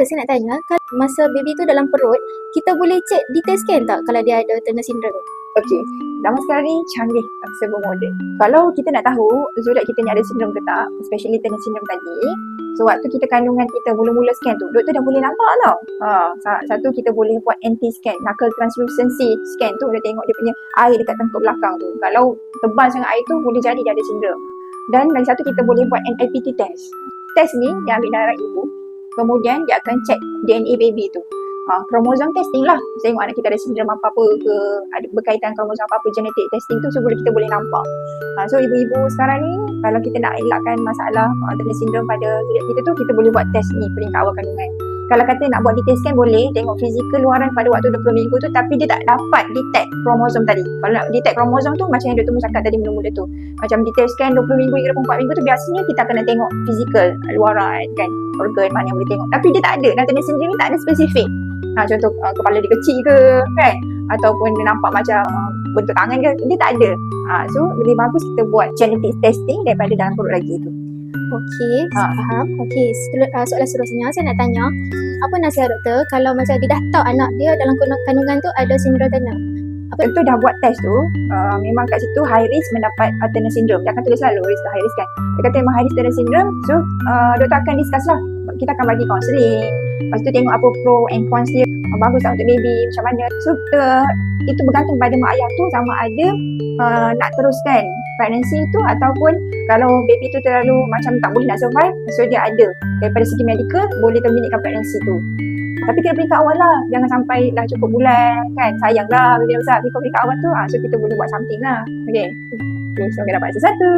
Saya nak tanya, kalau masa baby tu dalam perut, kita boleh cek detail scan tak kalau dia ada Turner syndrome? Okey, zaman sekarang ni canggih serba moden. Kalau kita nak tahu zodiak kita ni ada sindrom ke tak, especially Turner syndrome tadi, so waktu kita kandungan kita mula-mula scan tu, doktor dah boleh nampak tau. Ha, sa- satu kita boleh buat anti-scan, knuckle translucency scan tu, dia tengok dia punya air dekat tengkuk belakang tu. Kalau tebal sangat air tu, boleh jadi dia ada sindrom. Dan lagi satu kita boleh buat NIPT test. Test ni dia ambil darah ibu, kemudian dia akan check DNA baby tu. Ha, kromosom testing lah. Tengok anak kita ada sindrom apa-apa ke, ada berkaitan kromosom apa-apa, genetic testing tu, boleh kita boleh nampak. Ha, so ibu-ibu sekarang ni, kalau kita nak elakkan masalah uh, dengan sindrom pada kita tu, kita boleh buat test ni peringkat awal kandungan. Kalau kata nak buat detail scan boleh, tengok fizikal luaran pada waktu 20 minggu tu, tapi dia tak dapat detect kromosom tadi. Kalau nak detect kromosom tu, macam yang Dr. Mu cakap tadi mula-mula tu. Macam detail scan 20 minggu hingga 24 minggu tu, biasanya kita kena tengok fizikal luaran kan, organ mana yang boleh tengok. Tapi dia tak ada, Turner syndrome ni tak ada spesifik. Ha, contoh uh, kepala dia kecil ke kan ataupun dia nampak macam uh, bentuk tangan ke dia tak ada ha, so lebih bagus kita buat genetic testing daripada dalam perut lagi tu Okey, Ha. faham. Okey, setel- uh, soalan seterusnya. Saya nak tanya, apa nasihat doktor kalau macam dia dah tahu anak dia dalam kandung- kandungan tu ada sindrom Turner? Betul dah buat test tu uh, memang kat situ high risk mendapat uh, Turner syndrome. Dia akan tulis low risk high risk kan. Dia kata memang high risk Turner syndrome so uh, doktor akan discuss lah. Kita akan bagi counselling. Lepas tu tengok apa pro and cons dia. Uh, bagus tak untuk baby macam mana. So uh, itu bergantung pada mak ayah tu sama ada uh, nak teruskan pregnancy tu ataupun kalau baby tu terlalu macam tak boleh nak survive so dia ada. Daripada segi medical boleh terminatekan pregnancy tu. Tapi kena peringkat awal lah. Jangan sampai dah cukup bulan kan? Sayang lah bila besar. Peringkat awal tu ah, so kita boleh buat something lah. Okay, okay semoga dapat sesuatu